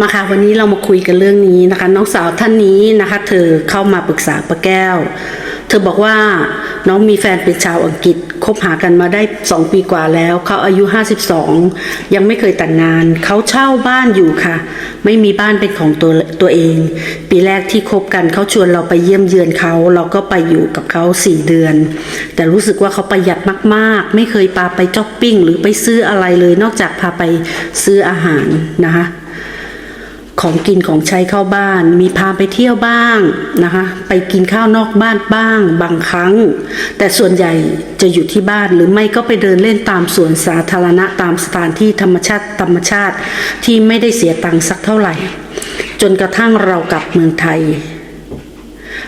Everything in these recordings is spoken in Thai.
มาค่ะวันนี้เรามาคุยกันเรื่องนี้นะคะ น้องสาวท่านนี้นะคะ เธอเข้ามาปรึกษาป้าแก้ว เธอบอกว่าน้องมีแฟนเป็นชาวอังกฤษคบหากันมาได้สองปีกว่าแล้ว เขาอายุ 52 ยังไม่เคยแต่งงาน เขาเช่าบ้านอยู่ค่ะ ไม่มีบ้านเป็นของตัวตัวเอง ปีแรกที่คบกันเขาชวนเราไปเยี่ยมเยือนเขา เราก็ไปอยู่กับเขาสี่เดือน แต่รู้สึกว่าเขาประหยัดมากๆ ไม่เคยพาไปช้อปปิ้ง หรือไปซื้ออะไรเลย นอกจากพาไปซื้ออาหารนะคะ ของกินของใช้เข้าบ้าน มีพาไปเที่ยวบ้างนะคะ ไปกินข้าวนอกบ้านบ้าง บางครั้ง แต่ส่วนใหญ่จะอยู่ที่บ้านหรือไม่ก็ไปเดินเล่นตามสวนสาธารณะตามสถานที่ธรรมชาติธรรมชาติที่ไม่ได้เสียตังค์สักเท่าไหร่ จนกระทั่งเรากลับเมืองไทย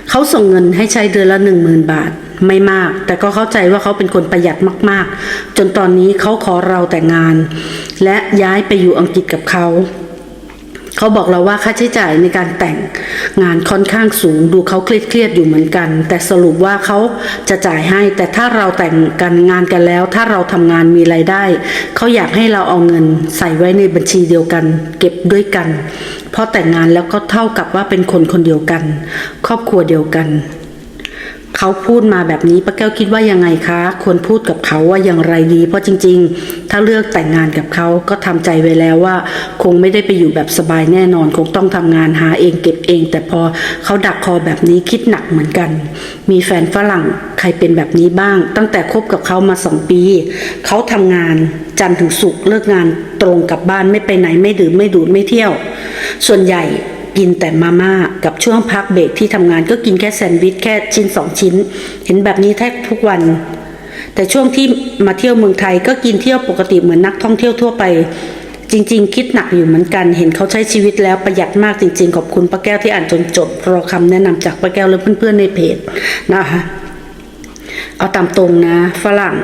เขาส่งเงินให้ใช้เดือนละหนึ่งหมื่นบาทไม่มาก แต่ก็เข้าใจว่าเขาเป็นคนประหยัดมาก ๆ จนตอนนี้เขาขอเราแต่งงาน และย้ายไปอยู่อังกฤษกับเขา เขาบอกเราว่าค่าใช้จ่ายในการแต่งงานค่อนข้างสูง ดูเขาเครียดๆอยู่เหมือนกัน แต่สรุปว่าเขาจะจ่ายให้ แต่ถ้าเราแต่งกันงานกันแล้ว ถ้าเราทำงานมีไรายได้เขาอยากให้เราเอาเงินใส่ไว้ในบัญชีเดียวกัน เก็บด้วยกัน เพราะแต่งงานแล้วก็เท่ากับว่าเป็นคนคนเดียวกัน ครอบครัวเดียวกัน เขาพูดมาแบบนี้ป้าแก้วคิดว่ายังไงคะควรพูดกับเขาว่าอย่างไรดี เพราะจริง ๆ ถ้าเลือกแต่งงานกับเขาก็ทำใจไว้แล้วว่า คงไม่ได้ไปอยู่แบบสบายแน่นอน คงต้องทำงานหาเองเก็บเอง แต่พอเขาดักคอแบบนี้คิดหนักเหมือนกัน มีแฟนฝรั่งใครเป็นแบบนี้บ้าง ตั้งแต่คบกับเขามาสองปี เขาทำงานจันทร์ถึงศุกร์เลิกงานตรงกลับบ้านไม่ไปไหนไม่ดื่มไม่ดูดไม่เที่ยว ส่วนใหญ่ กินแต่มาม่ากับช่วงพักเบรกที่ทำงานก็กินแค่แซนด์วิชแค่ชิ้นสองชิ้น เห็นแบบนี้แทบทุกวัน แต่ช่วงที่มาเที่ยวเมืองไทยก็กินเที่ยวปกติเหมือนนักท่องเที่ยวทั่วไป จริง ๆ คิดหนักอยู่เหมือนกัน เห็นเขาใช้ชีวิตแล้วประหยัดมากจริง ๆ ขอบคุณป้าแก้วที่อ่านจนจบรอคำแนะนำจากป้าแก้วและเพื่อนๆในเพจนะคะเอาตามตรงนะ ฝรั่ง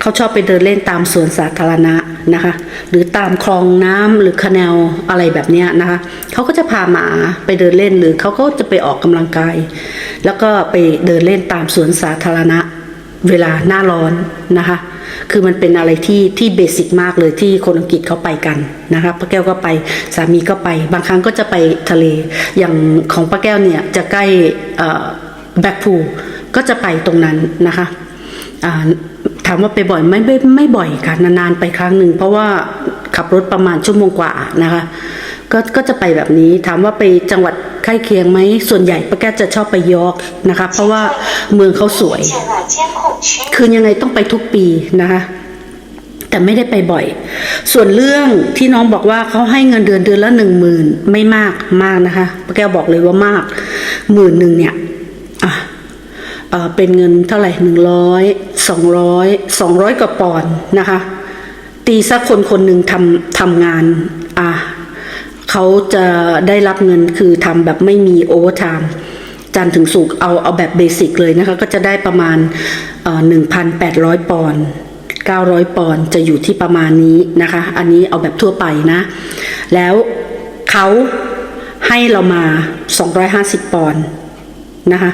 เขาชอบไปเดินเล่นตามสวนสาธารณะ นะคะ หรือตามคลองน้ำหรือคาแนลอะไรแบบนี้นะคะเขาก็จะพาหมาไปเดินเล่นหรือเขาก็จะไปออกกำลังกาย แล้วก็ไปเดินเล่นตามสวนสาธารณะเวลาหน้าร้อนนะคะ คือมันเป็นอะไรที่ที่เบสิกมากเลยที่คนอังกฤษเขาไปกันนะคะป้าแก้วก็ไปสามีก็ไป บางครั้งก็จะไปทะเล อย่างของป้าแก้วเนี่ยจะใกล้แบ็คพูก็จะไปตรงนั้นนะคะ ถามว่าไปบ่อยไม่ไม่ไม่บ่อยค่ะนานๆไปครั้งหนึ่งเพราะว่าขับรถประมาณชั่วโมงกว่านะคะ ก็ก็จะไปแบบนี้ถามว่าไปจังหวัดใกล้เคียงไหมส่วนใหญ่ป้าแกจะชอบไปยอร์กนะคะ เพราะว่าเมืองเขาสวย คือยังไงต้องไปทุกปีนะคะแต่ไม่ได้ไปบ่อย ส่วนเรื่องที่น้องบอกว่าเขาให้เงินเดือนเดือนละหนึ่งหมื่นไม่มากมากนะคะป้าแกบอกเลยว่ามากหมื่นหนึ่งเนี่ยอะเป็นเงินเท่าไหร่หนึ่งร้อย สองร้อยสองร้อยกว่าปอนด์นะคะ ตีสักคนคนหนึ่งทำทำงานอะเขาจะได้รับเงินคือทำแบบไม่มีโอเวอร์ไทม์จันถึงสุกเอาเอาแบบเบสิกเลยนะคะ ก็จะได้ประมาณหนึ่งพันแปดร้อยปอนด์เก้าร้อยปอนด์จะอยู่ที่ประมาณนี้นะคะ อันนี้เอาแบบทั่วไปนะ แล้วเขาให้เรามาสองร้อยห้าสิบปอนด์ นะคะ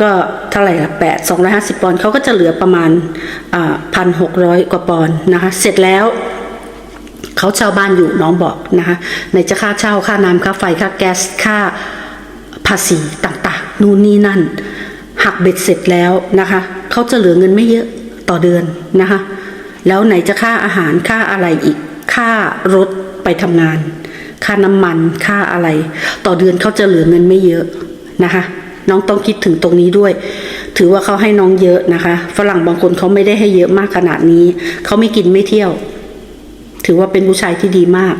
ก็เท่าไหร่ละแปดสองร้อยห้าสิบปอนด์เขาก็จะเหลือประมาณพันหกร้อยกว่าปอนด์นะคะเสร็จแล้วเขาเช่าบ้านอยู่น้องบอกนะคะในจะค่าเช่าค่าน้ำค่าไฟค่าแก๊สค่าภาษีต่างๆ นู่นนี่นั่น หักเบ็ดเสร็จแล้วนะคะเขาจะเหลือเงินไม่เยอะต่อเดือนนะคะแล้วไหนจะค่าอาหารค่าอะไรอีกค่ารถไปทำงาน ค่าน้ำมันค่าอะไร ต่อเดือนเขาจะเหลือเงินไม่เยอะนะคะ น้องต้องคิดถึงตรงนี้ด้วย ถือว่าเขาให้น้องเยอะนะคะ ฝรั่งบางคนเขาไม่ได้ให้เยอะมากขนาดนี้ เขาไม่กินไม่เที่ยว ถือว่าเป็นผู้ชายที่ดีมาก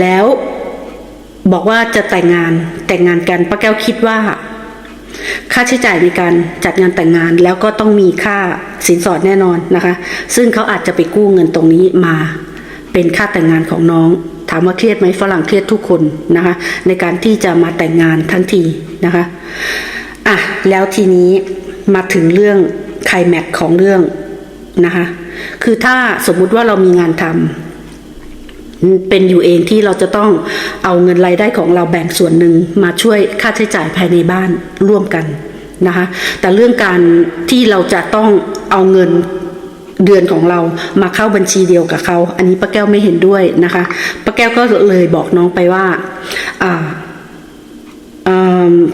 แล้วบอกว่าจะแต่งงานแต่งงานกันป้าแก้วคิดว่า ค่าใช้จ่ายในการจัดงานแต่งงานแล้วก็ต้องมีค่าสินสอดแน่นอนนะคะ ซึ่งเขาอาจจะไปกู้เงินตรงนี้มา เป็นค่าแต่งงานของน้องามว่าเครียดไหมฝรั่งเครียดทุกคนนะคะ ในการที่จะมาแต่งงานทั้งทีนะคะอะแล้วทีนี้มาถึงเรื่องไคลแม็กของเรื่องนะคะ คือถ้าสมมุติว่าเรามีงานทำเป็นอยู่เองที่เราจะต้องเอาเงินรายได้ของเราแบ่งส่วนหนึ่งมาช่วยค่าใช้จ่ายภายในบ้านร่วมกันนะคะ แต่เรื่องการที่เราจะต้องเอาเงิน เดือนของเรามาเข้าบัญชีเดียวกับเขาอันนี้ป้าแก้วไม่เห็นด้วยนะคะป้าแก้วก็เลยบอกน้องไปว่า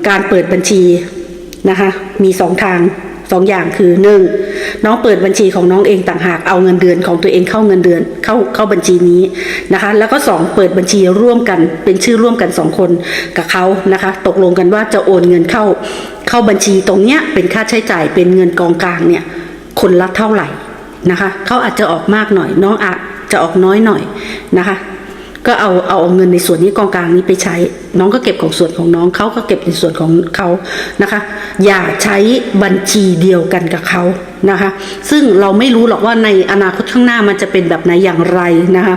การเปิดบัญชีนะคะมีสองทางสองอย่างคือหนึ่งน้องเปิดบัญชีของน้องเองต่างหากเอาเงินเดือนของตัวเองเข้าเงินเดือนเข้าเข้าบัญชีนี้นะคะ แล้วก็สองเปิดบัญชีร่วมกันเป็นชื่อร่วมกันสองคนกับเขานะคะ ตกลงกันว่าจะโอนเงินเข้าเข้าบัญชีตรงเนี้ยเป็นค่าใช้จ่ายเป็นเงินกองกลางเนี่ยคนละเท่าไหร่ นะคะเขาอาจจะออกมากหน่อย น้องอาจจะออกน้อยหน่อยนะคะ ก็เอาเอาเงินในส่วนนี้กองกลางนี้ไปใช้ น้องก็เก็บของส่วนของน้องเขาก็เก็บในส่วนของเขานะคะ อย่าใช้บัญชีเดียวกันกับเขานะคะ ซึ่งเราไม่รู้หรอกว่าในอนาคตข้างหน้ามันจะเป็นแบบไหนอย่างไรนะคะ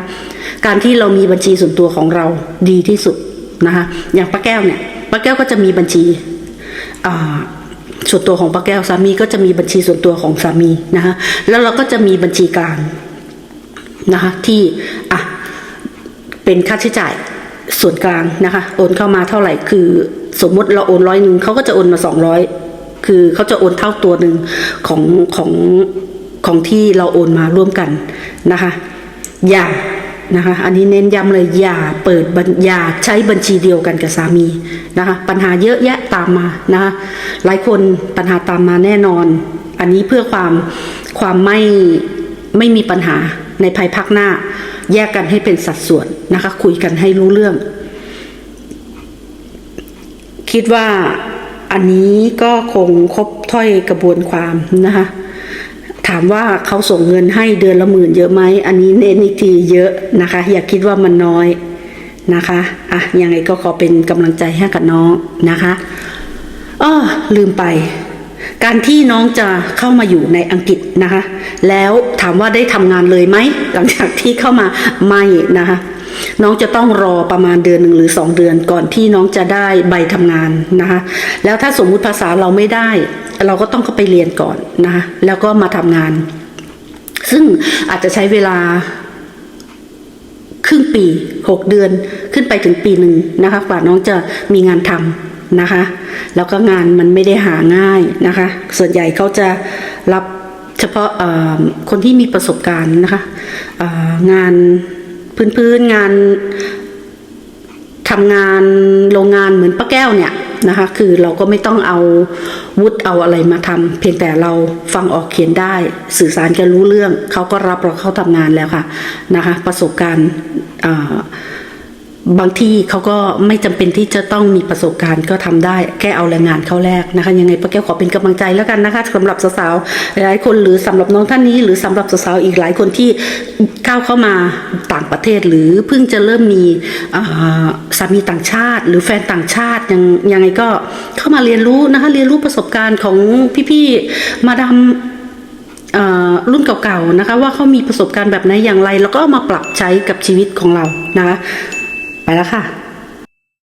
การที่เรามีบัญชีส่วนตัวของเราดีที่สุดนะคะ อย่างป้าแก้วเนี่ยป้าแก้วก็จะมีบัญชีอ่า ส่วนตัวของป้าแก้วสามีก็จะมีบัญชีส่วนตัวของสามีนะคะแล้วเราก็จะมีบัญชีกลางนะคะที่อะเป็นค่าใช้จ่ายส่วนกลางนะคะโอนเข้ามาเท่าไหร่คือสมมติเราโอนร้อยหนึ่งเขาก็จะโอนมาสองร้อยคือเขาจะโอนเท่าตัวหนึ่งของของของที่เราโอนมาร่วมกันนะคะ อย่า นะคะ อันนี้เน้นย้ำเลยอย่าเปิดบัญอย่าใช้บัญชีเดียวกันกับสามีนะคะ ปัญหาเยอะแยะตามมานะคะหลายคนปัญหาตามมาแน่นอน อันนี้เพื่อความความไม่ไม่มีปัญหาในภายภาคหน้า แยกกันให้เป็นสัดส่วนนะคะ คุยกันให้รู้เรื่อง คิดว่าอันนี้ก็คงครบถ้อยกระบวนความนะคะ ถามว่าเขาส่งเงินให้เดือนละหมื่นเยอะไหมอันนี้เน้นอีกทีเยอะนะคะ อย่าคิดว่ามันน้อยนะคะอะยังไงก็ขอเป็นกำลังใจให้กับน้องนะคะอ้อลืมไป การที่น้องจะเข้ามาอยู่ในอังกฤษนะคะ แล้วถามว่าได้ทำงานเลยไหมหลังจากที่เข้ามาไม่นะคะน้องจะต้องรอประมาณเดือนหนึ่งหรือสองเดือนก่อนที่น้องจะได้ใบทำงานนะคะ แล้วถ้าสมมุติภาษาเราไม่ได้ เราก็ต้องเข้าไปเรียนก่อนนะคะแล้วก็มาทำงาน ซึ่งอาจจะใช้เวลาครึ่งปีหกเดือนขึ้นไปถึงปีหนึ่งนะคะกว่าน้องจะมีงานทำนะคะ แล้วก็งานมันไม่ได้หาง่ายนะคะ ส่วนใหญ่เขาจะรับเฉพาะคนที่มีประสบการณ์นะคะงานพื้นๆงานทำงานโรงงานเหมือนป้าแก้วเนี่ย นะคะ คือเราก็ไม่ต้องเอาวุฒิเอาอะไรมาทำเพียงแต่เราฟังออกเขียนได้ สื่อสารกันรู้เรื่องเขาก็รับเราเข้าทำงานแล้วค่ะนะคะ ประสบการณ์ บางที่เขาก็ไม่จำเป็นที่จะต้องมีประสบการณ์ก็ทำได้แค่เอาแรงงานเข้าแรกนะคะ ยังไงป้าแก้วขอเป็นกำลังใจแล้วกันนะคะสำหรับสาวๆหลายคนหรือสำหรับน้องท่านนี้ หรือสำหรับสาวๆอีกหลายคนที่ก้าวเข้ามาต่างประเทศ หรือเพิ่งจะเริ่มมีสามีต่างชาติ หรือแฟนต่างชาติยังยังไงก็เข้ามาเรียนรู้นะคะเรียนรู้ประสบการณ์ของพี่ๆมาดามรุ่นเก่าๆนะคะ ว่าเขามีประสบการณ์แบบไหนอย่างไร แล้วก็มาปรับใช้กับชีวิตของเรานะคะ ไปแล้วค่ะ